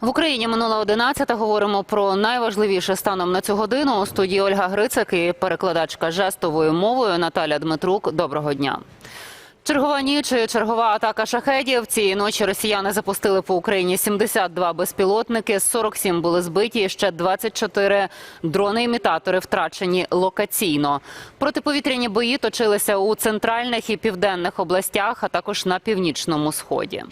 В Україні минула 11 Говоримо про найважливіше станом на цю годину. У студії Ольга Грицак і перекладачка жестовою мовою Наталя Дмитрук. Доброго дня. Чергова ніч чергова атака шахедів. Цієї ночі росіяни запустили по Україні 72 безпілотники, 47 були збиті, ще 24 дрони-імітатори втрачені локаційно. Протиповітряні бої точилися у центральних і південних областях, а також на північному сході.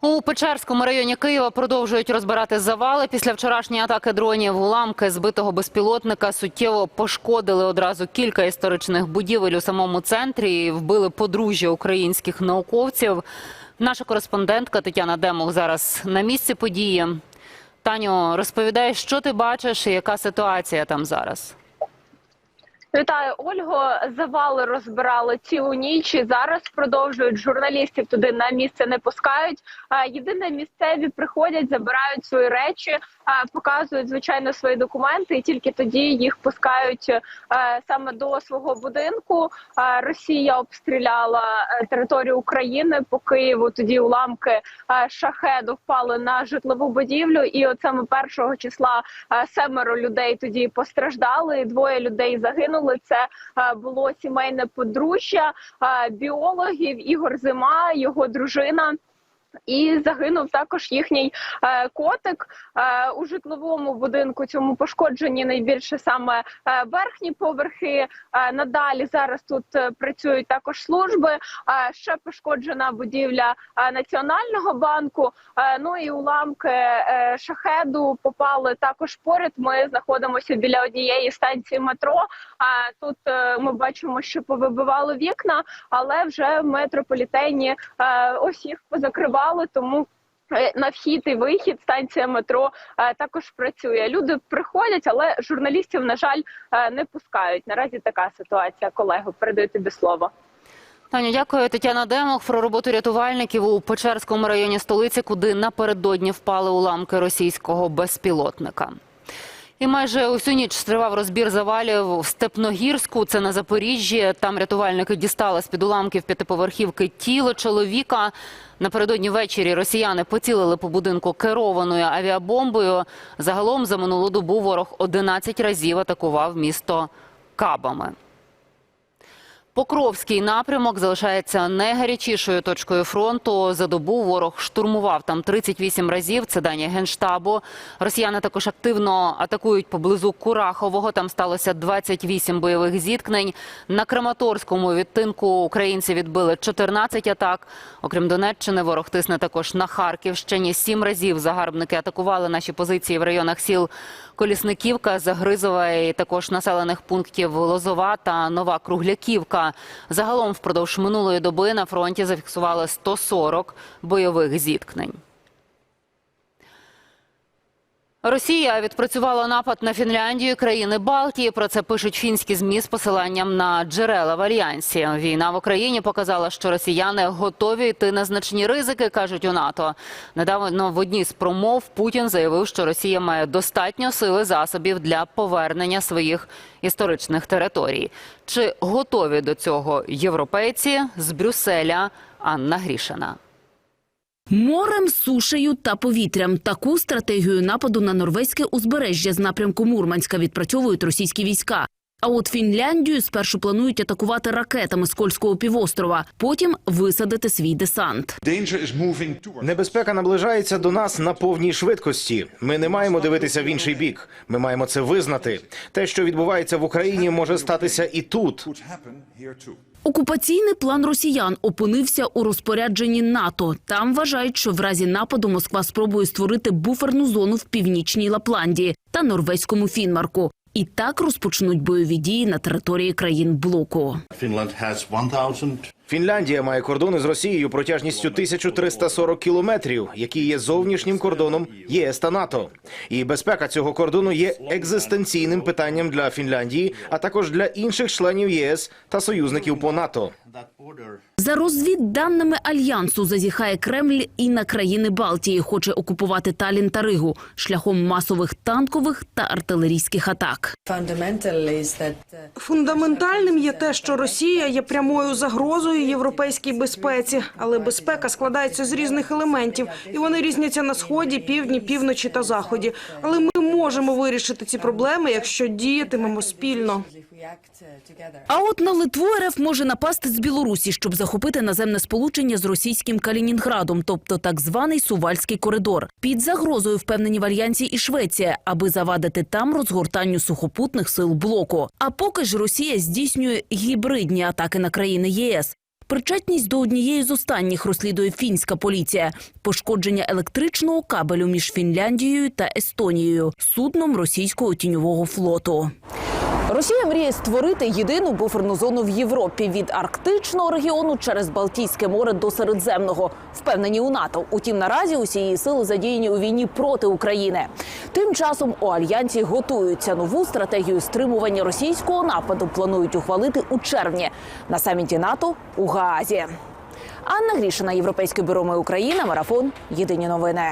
У Печерському районі Києва продовжують розбирати завали. Після вчорашньої атаки дронів уламки збитого безпілотника суттєво пошкодили одразу кілька історичних будівель у самому центрі і вбили подружжя українських науковців. Наша кореспондентка Тетяна Демух зараз на місці події. Таню, розповідай, що ти бачиш і яка ситуація там зараз? Вітаю, Ольго. Завали розбирали цілу ніч. і Зараз продовжують журналістів туди на місце не пускають. Єдине місцеві приходять, забирають свої речі, показують звичайно свої документи, і тільки тоді їх пускають е, саме до свого будинку. Росія обстріляла е, територію України по Києву. Тоді уламки е, шахеду впали на житлову будівлю. І от саме першого числа семеро людей тоді постраждали. Двоє людей загинули. Це е, було сімейне подружжя е, біологів Ігор Зима, його дружина. І загинув також їхній е, котик е, у житловому будинку. Цьому пошкоджені найбільше саме е, верхні поверхи. Е, надалі зараз тут е, працюють також служби. Е, ще пошкоджена будівля е, національного банку. Е, ну і уламки е, шахеду попали також поряд. Ми знаходимося біля однієї станції метро. А тут е, ми бачимо, що повибивало вікна, але вже в метрополітені е, ось їх позакривали, тому. е, На вхід і вихід станція метро е, також працює. Люди приходять, але журналістів, на жаль, е, не пускають. Наразі така ситуація. Колего, передаю тобі слово. Таню, дякую. Тетяна Демох про роботу рятувальників у Печерському районі столиці, куди напередодні впали уламки російського безпілотника. І майже усю ніч тривав розбір завалів в Степногірську. Це на Запоріжжі. Там рятувальники дістали з під уламків п'ятиповерхівки тіло чоловіка. Напередодні ввечері росіяни поцілили по будинку керованою авіабомбою. Загалом за минулу добу ворог 11 разів атакував місто кабами. Покровський напрямок залишається найгарячішою точкою фронту. За добу ворог штурмував там 38 разів. Це дані генштабу. Росіяни також активно атакують поблизу Курахового. Там сталося 28 бойових зіткнень. На Краматорському відтинку українці відбили 14 атак. Окрім Донеччини, ворог тисне також на Харківщині. Сім разів загарбники атакували наші позиції в районах сіл Колісниківка, Загризова також населених пунктів Лозова та Нова Кругляківка. Загалом впродовж минулої доби на фронті зафіксували 140 бойових зіткнень. Росія відпрацювала напад на Фінляндію, країни Балтії. Про це пишуть фінські змі з посиланням на джерела в альянсі. Війна в Україні показала, що росіяни готові йти на значні ризики, кажуть у НАТО. Недавно в одній з промов Путін заявив, що Росія має достатньо сили засобів для повернення своїх історичних територій. Чи готові до цього європейці з Брюсселя? Анна Грішина. Морем, сушею та повітрям таку стратегію нападу на норвезьке узбережжя з напрямку Мурманська відпрацьовують російські війська. А от Фінляндію спершу планують атакувати ракетами з Кольського півострова, потім висадити свій десант. Небезпека наближається до нас на повній швидкості. Ми не маємо дивитися в інший бік. Ми маємо це визнати. Те, що відбувається в Україні, може статися і тут. Окупаційний план росіян опинився у розпорядженні НАТО. Там вважають, що в разі нападу Москва спробує створити буферну зону в північній Лапландії та норвезькому Фінмарку. І так розпочнуть бойові дії на території країн блоку. Фінланд 1,000 Фінляндія має кордони з Росією протяжністю 1340 кілометрів, які є зовнішнім кордоном ЄС та НАТО. І безпека цього кордону є екзистенційним питанням для Фінляндії, а також для інших членів ЄС та союзників по НАТО. За розвідданими альянсу зазіхає Кремль і на країни Балтії. Хоче окупувати Талін та Ригу шляхом масових танкових та артилерійських атак. Фундаментальним є те, що Росія є прямою загрозою загрозою європейській безпеці. Але безпека складається з різних елементів, і вони різняться на сході, півдні, півночі та заході. Але ми можемо вирішити ці проблеми, якщо діятимемо спільно. А от на Литву РФ може напасти з Білорусі, щоб захопити наземне сполучення з російським Калінінградом, тобто так званий Сувальський коридор. Під загрозою впевнені в альянсі і Швеція, аби завадити там розгортанню сухопутних сил блоку. А поки ж Росія здійснює гібридні атаки на країни ЄС. Причетність до однієї з останніх розслідує фінська поліція. Пошкодження електричного кабелю між Фінляндією та Естонією судном російського тіньового флоту. Росія мріє створити єдину буферну зону в Європі від арктичного регіону через Балтійське море до Середземного. Впевнені у НАТО. Утім, наразі усі її сили задіяні у війні проти України. Тим часом у альянсі готуються нову стратегію стримування російського нападу. Планують ухвалити у червні на саміті НАТО у Гаазі. Анна Грішина, Європейське бюро «Ми Україна, марафон. Єдині новини.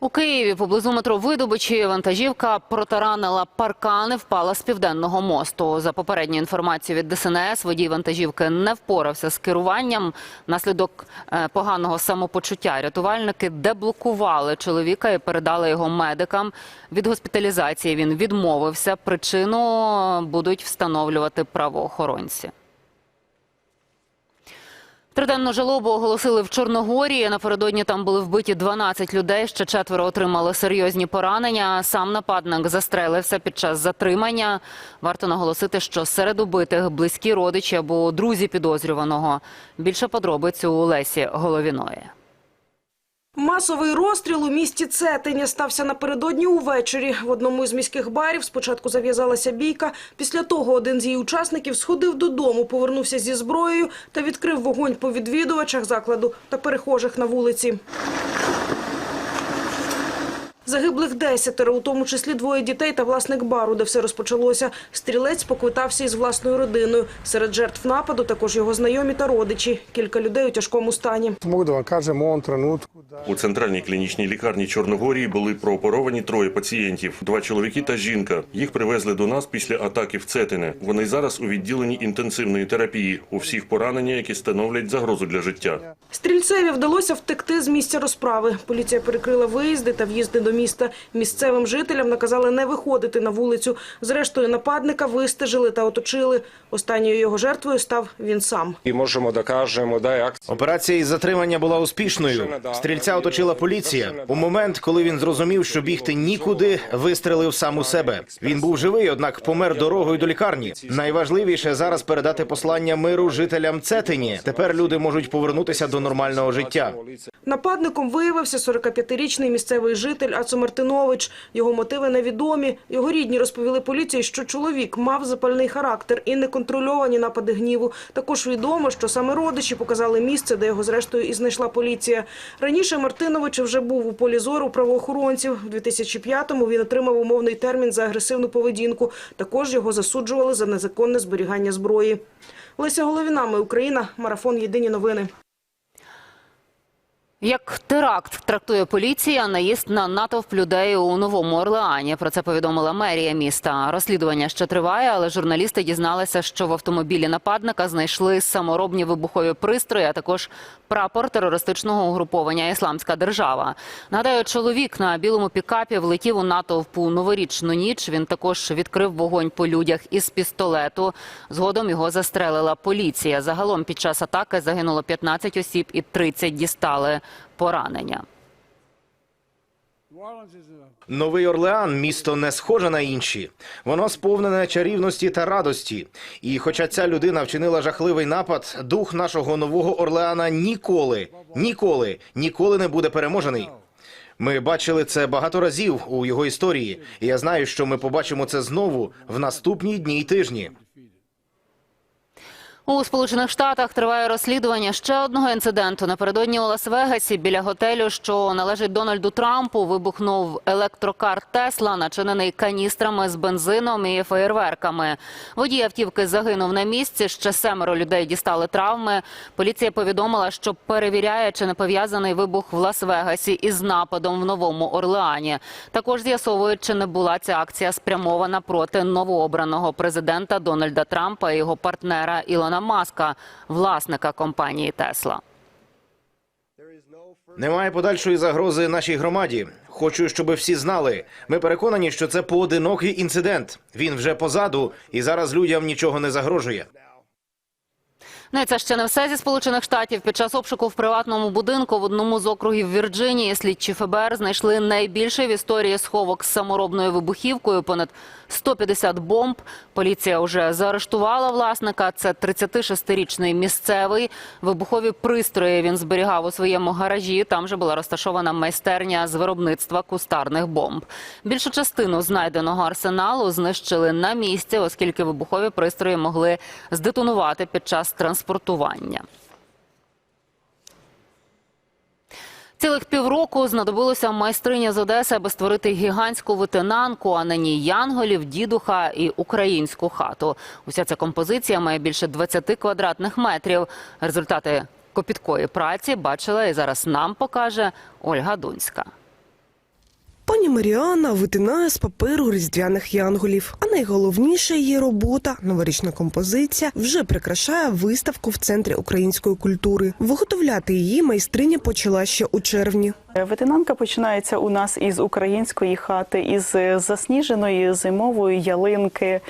У Києві поблизу метро Видобичі вантажівка протаранила паркани, впала з південного мосту. За попередньою інформацією від ДСНС, водій вантажівки не впорався з керуванням. Внаслідок е, поганого самопочуття рятувальники деблокували чоловіка і передали його медикам. Від госпіталізації він відмовився. Причину будуть встановлювати правоохоронці. Триденну жалобу оголосили в Чорногорії. Напередодні там були вбиті 12 людей. Ще четверо отримали серйозні поранення. Сам нападник застрелився під час затримання. Варто наголосити, що серед убитих близькі родичі або друзі підозрюваного. Більше подробиць у Лесі Головіної. Масовий розстріл у місті Цетиня стався напередодні увечері. В одному із міських барів спочатку зав'язалася бійка. Після того один з її учасників сходив додому, повернувся зі зброєю та відкрив вогонь по відвідувачах закладу та перехожих на вулиці. Загиблих десятеро, у тому числі двоє дітей та власник бару, де все розпочалося. Стрілець поквитався із власною родиною. Серед жертв нападу також його знайомі та родичі. Кілька людей у тяжкому стані. У центральній клінічній лікарні Чорногорії були прооперовані троє пацієнтів: два чоловіки та жінка. Їх привезли до нас після атаки в Цетине. Вони зараз у відділенні інтенсивної терапії. У всіх поранення, які становлять загрозу для життя. Стрільцеві вдалося втекти з місця розправи. Поліція перекрила виїзди та в'їзди до міста. Місцевим жителям наказали не виходити на вулицю. Зрештою, нападника вистежили та оточили. Останньою його жертвою став він сам. možemo da kažemo da je Операція із затримання була успішною. Стрільця оточила поліція. У момент, коли він зрозумів, що бігти нікуди, вистрелив сам у себе. Він був живий, однак помер дорогою до лікарні. Найважливіше зараз передати послання миру жителям Цетині. Тепер люди можуть повернутися до нормального життя. Нападником виявився 45-річний місцевий житель Ацо Мартинович. Його мотиви невідомі. Його рідні розповіли поліції, що чоловік мав запальний характер і неконтрольовані напади гніву. Також відомо, що саме родичі показали місце, де його зрештою і знайшла поліція. Раніше Мартинович вже був у полі зору правоохоронців. У 2005-му він отримав умовний термін за агресивну поведінку. Також його засуджували за незаконне зберігання зброї. Леся Головіна, ми Україна, марафон Єдині новини. Як теракт трактує поліція наїзд на натовп людей у Новому Орлеані. Про це повідомила мерія міста. Розслідування ще триває, але журналісти дізналися, що в автомобілі нападника знайшли саморобні вибухові пристрої, а також прапор терористичного угруповання Ісламська держава. Нагадаю, чоловік на білому пікапі влетів у натовпу новорічну ніч. Він також відкрив вогонь по людях із пістолету. Згодом його застрелила поліція. Загалом під час атаки загинуло 15 осіб і 30 дістали поранення. Новий Орлеан місто не схоже на інші. Воно сповнене чарівності та радості. І хоча ця людина вчинила жахливий напад, дух нашого нового Орлеана ніколи, ніколи, ніколи не буде переможений. Ми бачили це багато разів у його історії, і я знаю, що ми побачимо це знову в наступні дні й тижні. У Сполучених Штатах триває розслідування ще одного інциденту. Напередодні у Лас-Вегасі біля готелю, що належить Дональду Трампу, вибухнув електрокар Тесла, начинений каністрами з бензином і феєрверками. Водій автівки загинув на місці. Ще семеро людей дістали травми. Поліція повідомила, що перевіряє, чи не пов'язаний вибух в Лас-Вегасі із нападом в Новому Орлеані. Також з'ясовують, чи не була ця акція спрямована проти новообраного президента Дональда Трампа і його партнера Ілона Ілона Маска, власника компанії Тесла. Немає подальшої загрози нашій громаді. Хочу, щоб всі знали. Ми переконані, що це поодинокий інцидент. Він вже позаду, і зараз людям нічого не загрожує. Ну і це ще не все зі сполучених штатів. Під час обшуку в приватному будинку в одному з округів Вірджинії слідчі ФБР знайшли найбільший в історії сховок з саморобною вибухівкою. Понад 150 бомб. Поліція вже заарештувала власника. Це 36-річний місцевий. Вибухові пристрої він зберігав у своєму гаражі. Там же була розташована майстерня з виробництва кустарних бомб. Більшу частину знайденого арсеналу знищили на місці, оскільки вибухові пристрої могли здетонувати під час транспортування. Цілих півроку знадобилося майстриня з Одеси, аби створити гігантську витинанку, а на ній янголів, дідуха і українську хату. Уся ця композиція має більше 20 квадратних метрів. Результати копіткої праці бачила і зараз нам покаже Ольга Дунська. Пані Маріана витинає з паперу різдвяних янголів. А найголовніша її робота новорічна композиція вже прикрашає виставку в центрі української культури. Виготовляти її майстриня почала ще у червні. Ветенанка починається у нас із української хати, із засніженої зимової ялинки,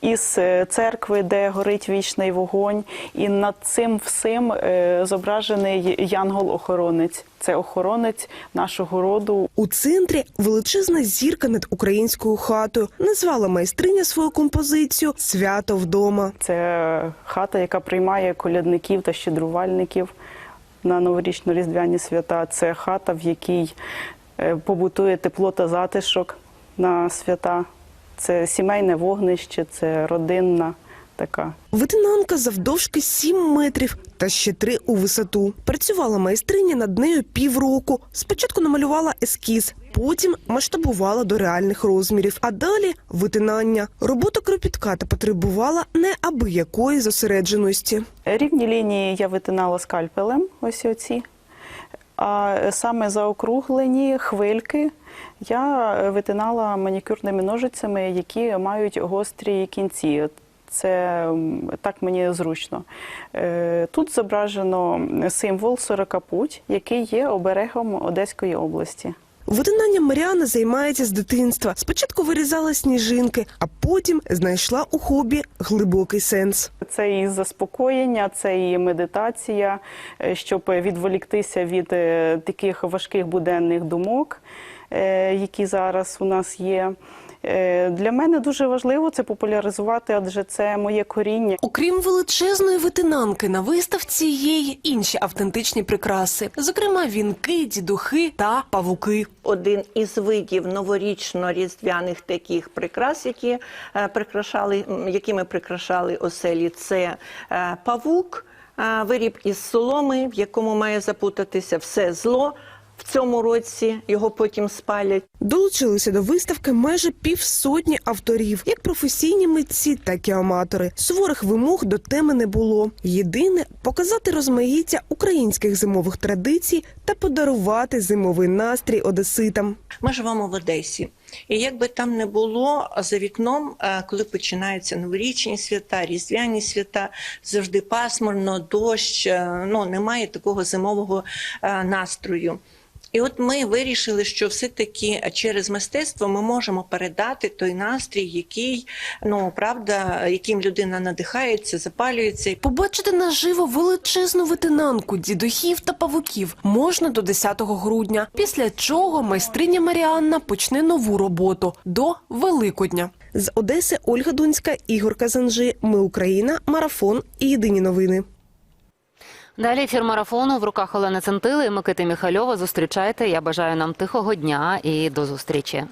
із е, церкви, де горить вічний вогонь. І над цим всім е, зображений янгол-охоронець. Це охоронець нашого роду. У центрі величезна зірка над українською хатою. Назвала майстриня свою композицію Свято вдома. Це хата, яка приймає колядників та щедрувальників на новорічно-різдвяні свята. Це хата, в якій е, побутує тепло та затишок на свята. Це сімейне вогнище, це родинна така Витинанка завдовжки 7 метрів та ще 3 у висоту. Працювала майстриня над нею півроку. Спочатку намалювала ескіз, потім масштабувала до реальних розмірів, а далі витинання. Робота кропітка та потребувала неабиякої зосередженості. Рівні лінії я витинала скальпелем, ось оці. А саме заокруглені хвильки я витинала манікюрними ножицями, які мають гострі кінці. Це так мені зручно. Е, Тут зображено символ сорокапуть, який є оберегом Одеської області. Витинанням Маріана займається з дитинства. Спочатку вирізала сніжинки, а потім знайшла у хобі глибокий сенс. Це і заспокоєння, це і медитація, е, щоб відволіктися від е, таких важких буденних думок, які зараз у нас є. Е, Для мене дуже важливо це популяризувати, адже це моє коріння. Окрім величезної витинанки, на виставці є й інші автентичні прикраси, зокрема вінки, дідухи та павуки. один із видів новорічно-різдвяних таких прикрас, які е, прикрашали, якими прикрашали оселі, це е, павук, виріб із соломи, в якому має запутатися все зло. В цьому році його потім спалять. Долучилися до виставки майже півсотні авторів, як професійні митці, так і аматори. Суворих вимог до теми не було. Єдине показати розмаїття українських зимових традицій та подарувати зимовий настрій одеситам. Ми живемо в Одесі. І як би там не було, за вікном, е, коли починаються новорічні свята, різдвяні свята, завжди пасмурно, дощ, е, ну немає такого зимового е, настрою. І от ми вирішили, що все-таки через мистецтво ми можемо передати той настрій, який ну правда, яким людина надихається, запалюється. Побачити наживо величезну витинанку дідухів та павуків можна до 10 грудня, після чого майстриня Маріанна почне нову роботу до Великодня. З Одеси Ольга Дунська, Ігор Казанжи. Ми Україна. Марафон. і Єдині новини. Далі ефір марафону в руках Олени Центили і Микити Міхальова. Зустрічайте. Я бажаю нам тихого дня і до зустрічі.